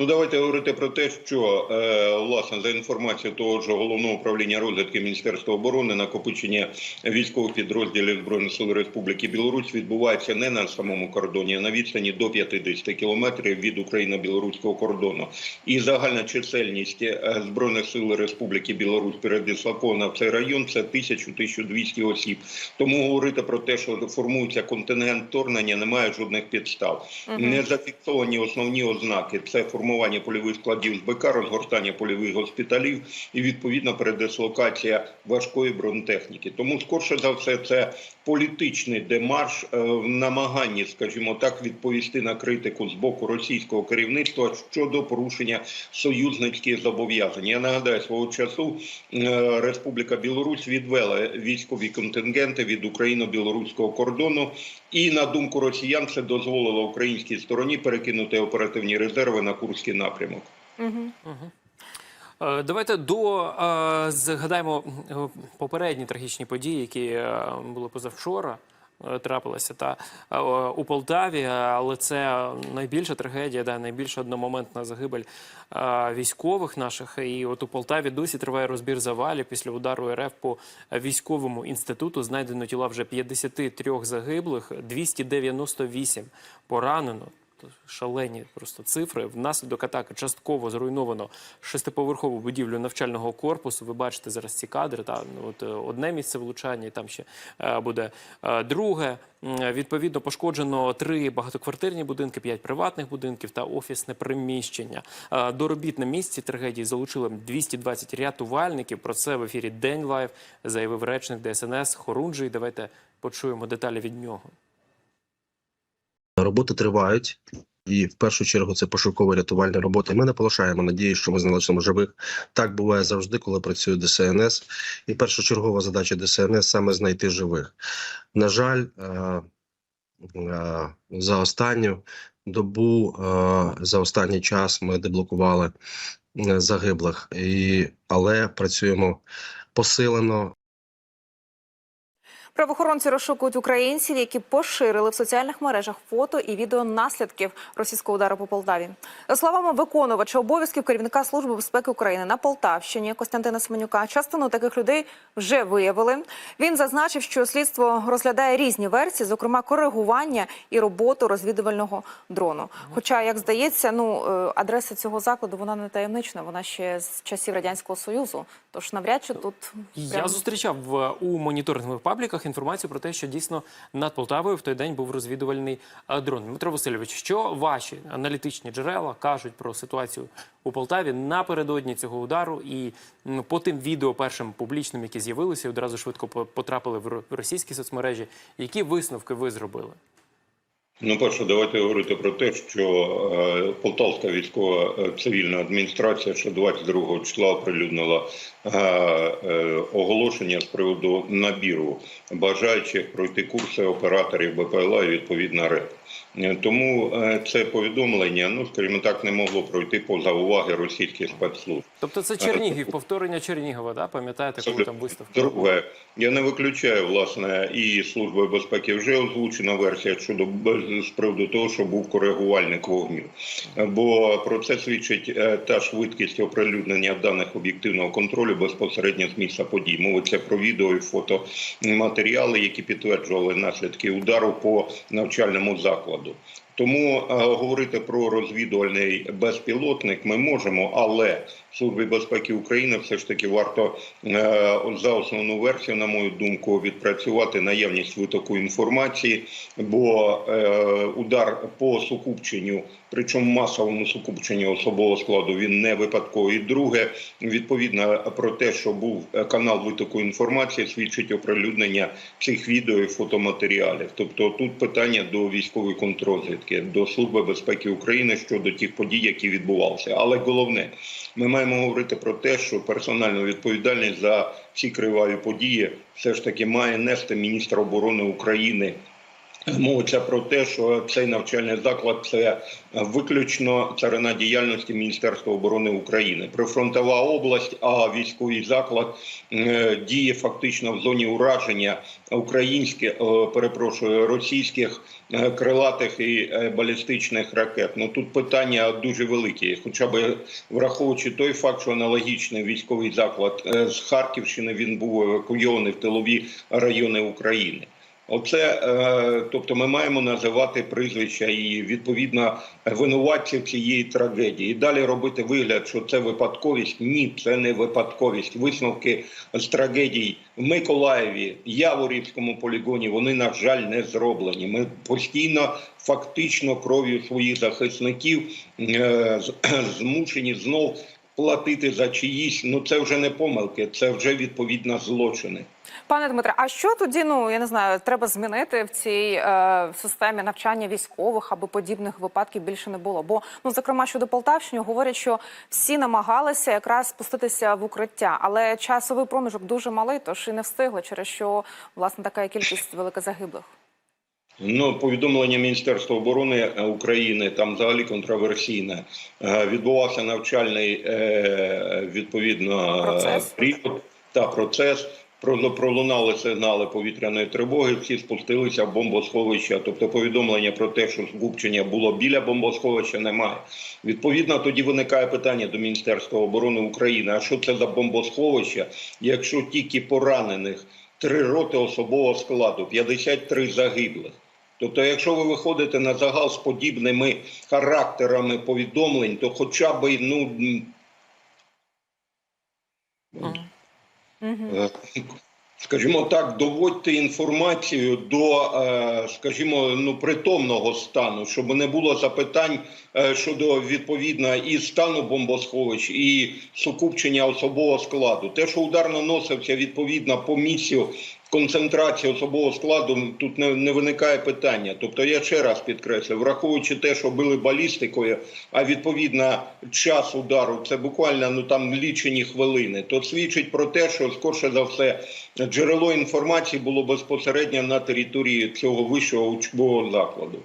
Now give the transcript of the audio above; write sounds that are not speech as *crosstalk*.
Ну, давайте говорити про те, що е, власне за інформацією того ж головного управління розвідки Міністерства оборони накопичення військових підрозділів збройних сил Республіки Білорусь відбувається не на самому кордоні, а на відстані до 50 кілометрів від україно-білоруського кордону. І загальна чисельність е, збройних сил Республіки Білорусь передислокована в цей район це 1000-1200 осіб. Тому говорити про те, що формується контингент вторгнення, немає жодних підстав. Не зафіксовані основні ознаки: це формування польових складів БК, розгортання польових госпіталів і відповідно передислокація важкої бронетехніки. Тому скорше за все, це політичний демарш е, в намаганні, скажімо так, відповісти на критику з боку російського керівництва щодо порушення союзницьких зобов'язань. Я нагадаю, свого часу е, Республіка Білорусь відвела військові контингенти від україно-білоруського кордону, і на думку росіян, це дозволило українській стороні перекинути оперативні резерви на Курський напрямок. Е, Давайте до е, згадаємо е, попередні трагічні події, які були позавчора. Е, Трапилися та е, у Полтаві, але це найбільша трагедія, да, найбільша одномоментна загибель е, військових наших. І от у Полтаві досі триває розбір завалів після удару РФ по військовому інституту. Знайдено тіла вже 53 загиблих, 298 поранено. Шалені просто цифри. Внаслідок атаки частково зруйновано шестиповерхову будівлю навчального корпусу. Ви бачите зараз ці кадри. Та ну, от е, одне місце влучання, і там ще е, буде е, друге. Відповідно, пошкоджено три багатоквартирні будинки, п'ять приватних будинків та офісне приміщення. До робіт на місці трагедії залучили 220 рятувальників. Про це в ефірі День Лайв заявив речник ДСНС Хорунжий. Давайте почуємо деталі від нього. Роботи тривають, і в першу чергу це пошуково рятувальні роботи. Ми не полишаємо надії, що ми залишимо живих. Так буває завжди, коли працює ДСНС. І першочергова задача ДСНС саме знайти живих. На жаль, е, е, за останню добу, е, за останній час ми деблокували загиблих, і, але працюємо посилено. Правоохоронці розшукують українців, які поширили в соціальних мережах фото і відео наслідків російського удару по Полтаві. За словами виконувача обов'язків керівника служби безпеки України на Полтавщині Костянтина Семенюка, частину таких людей вже виявили. Він зазначив, що слідство розглядає різні версії, зокрема коригування і роботу розвідувального дрону. Хоча, як здається, ну е, адреса цього закладу вона не таємнична, вона ще з часів радянського союзу. Тож навряд чи тут Я прям- зустрічав в- у моніторингових пабліках інформацію про те, що дійсно над Полтавою в той день був розвідувальний е, дрон. Дмитро Васильович, що ваші аналітичні джерела кажуть про ситуацію у Полтаві напередодні цього удару, і по тим відео першим публічним, які з'явилися, одразу швидко по- потрапили в російські соцмережі. Які висновки ви зробили? Ну, перше, давайте говорити про те, що е, Полтавська військова е, цивільна адміністрація ще 22 числа оприлюднила е, оголошення з приводу набіру бажаючих пройти курси операторів БПЛА і відповідно РЕП. Е, Тому е, це повідомлення, ну скажімо так, не могло пройти поза уваги російських спецслужб. Тобто це Чернігів, повторення Чернігова, да? пам'ятаєте, коли там виставка? Друге, я не виключаю власне і службою безпеки вже озвучена версія щодо з приводу того, що був коригувальник вогню. Бо про це свідчить е, та швидкість оприлюднення даних об'єктивного контролю безпосередньо з місця подій. Мовиться про відео і фотоматеріали, які підтверджували наслідки удару по навчальному закладу. acordo. Тому е, говорити про розвідувальний безпілотник ми можемо, але Службі безпеки України все ж таки варто е, за основну версію, на мою думку, відпрацювати наявність витоку інформації, бо е, удар по сукупченню, причому масовому сукупченню особового складу, він не випадковий. Друге, відповідно про те, що був е, канал витоку інформації, свідчить оприлюднення цих відео і фотоматеріалів. Тобто тут питання до військової контррозвідки, до Служби безпеки України щодо тих подій, які відбувалися. Але головне, ми маємо говорити про те, що персональну відповідальність за ці криваві події все ж таки має нести міністр оборони України Мовиться про те, що цей навчальний заклад це виключно царина діяльності Міністерства оборони України. Прифронтова область, а військовий заклад е, діє фактично в зоні ураження українських, е, перепрошую, російських е, крилатих і балістичних ракет. Ну тут питання дуже великі, хоча б враховуючи той факт, що аналогічний військовий заклад з Харківщини він був евакуйований в тилові райони України. Оце, е, тобто, ми маємо називати прізвища і відповідно винуватців цієї трагедії. І далі робити вигляд, що це випадковість. Ні, це не випадковість. Висновки з трагедій в Миколаєві, Яворівському полігоні вони, на жаль, не зроблені. Ми постійно, фактично, кров'ю своїх захисників е, *clears throat* змушені знов платити за чиїсь. Ну це вже не помилки, це вже відповідно злочини. Пане Дмитре, а що тоді, ну я не знаю, треба змінити в цій е, системі навчання військових, аби подібних випадків більше не було? Бо ну, зокрема, щодо Полтавщини, говорять, що всі намагалися якраз спуститися в укриття, але часовий проміжок дуже малий, тож і не встигли, через що власне така кількість велика загиблих. Ну, повідомлення Міністерства оборони е, України там взагалі контроверсійне. Е, Відбувався навчальний е, відповідно Процес. період та процес. Про- Пролунали сигнали повітряної тривоги, всі спустилися в бомбосховища. Тобто повідомлення про те, що скупчення було біля бомбосховища, немає. Відповідно, тоді виникає питання до Міністерства оборони України: а що це за бомбосховище, якщо тільки поранених три роти особового складу, 53 загиблих. Тобто, якщо ви виходите на загал з подібними характерами повідомлень, то хоча б ну е, скажімо так, доводьте інформацію до, е, скажімо, ну притомного стану, щоб не було запитань е, щодо відповідно і стану бомбосховищ, і сукупчення особового складу. Те, що удар наносився відповідно по місцю концентрації особового складу, тут не, не виникає питання. Тобто, я ще раз підкреслю, враховуючи те, що били балістикою, а відповідно час удару це буквально ну там лічені хвилини, то свідчить про те, що скорше за все джерело інформації було безпосередньо на території цього вищого учбового закладу.